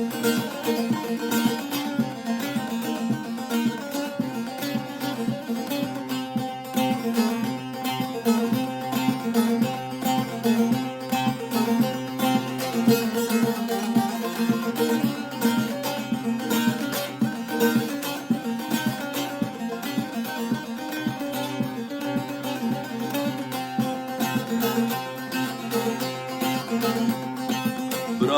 Müzik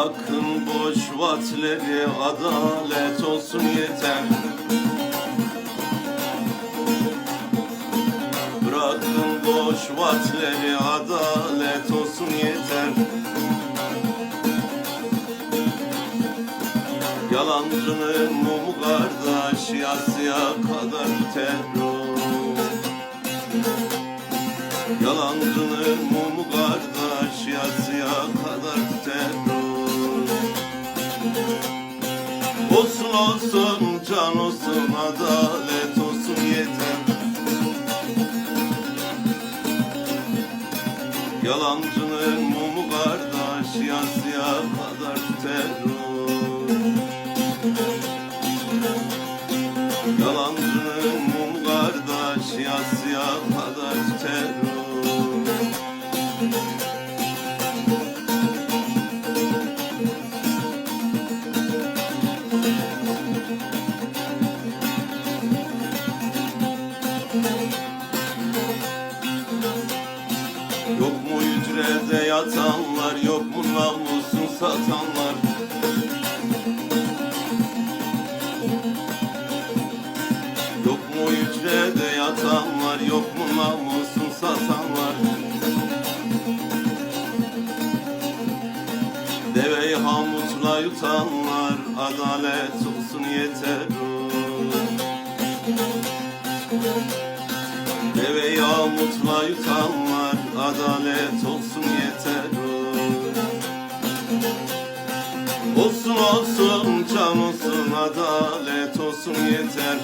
Bırakın boş vaatleri adalet olsun yeter. Bırakın boş vaatleri adalet olsun yeter. Yalancının mumu kardeş yasya kadar terör Olsun olsun can olsun adalet olsun yeter. Yalancının mumu kardeş yasya kadar terör. Yalancının mumu kardeş yasya kadar terör yatanlar Yok mu namusun satanlar. Yok mu hücrede yatanlar Yok mu namusun satanlar. Deveyi hamutla yutanlar Adalet olsun yeter Deveyi hamutla yutanlar Adalet olsun yeter. Olsun olsun can olsun adalet olsun yeter.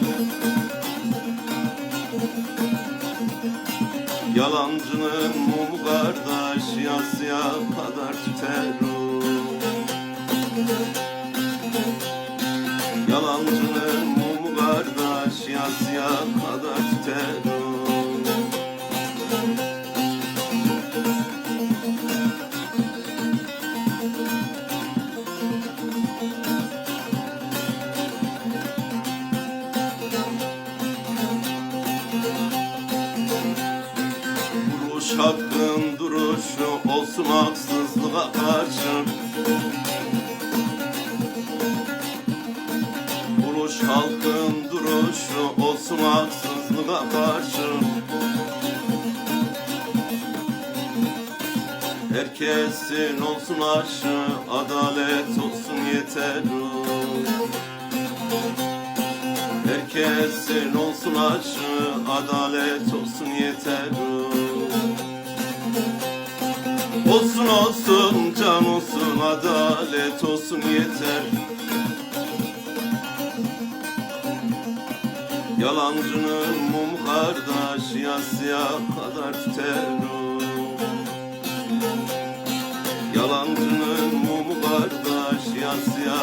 Yalancının mumu kardeş yasya kadar tüter. Yalancının Hakkın duruşu olsun haksızlığa karşı. Duruş halkın duruşu olsun haksızlığa karşı. Herkesin olsun aşı adalet olsun yeter. Herkesin olsun aşı adalet olsun yeter adalet olsun yeter. Yalancının mum kardeş yasya kadar tüter o. Yalancının mum kardeş yasya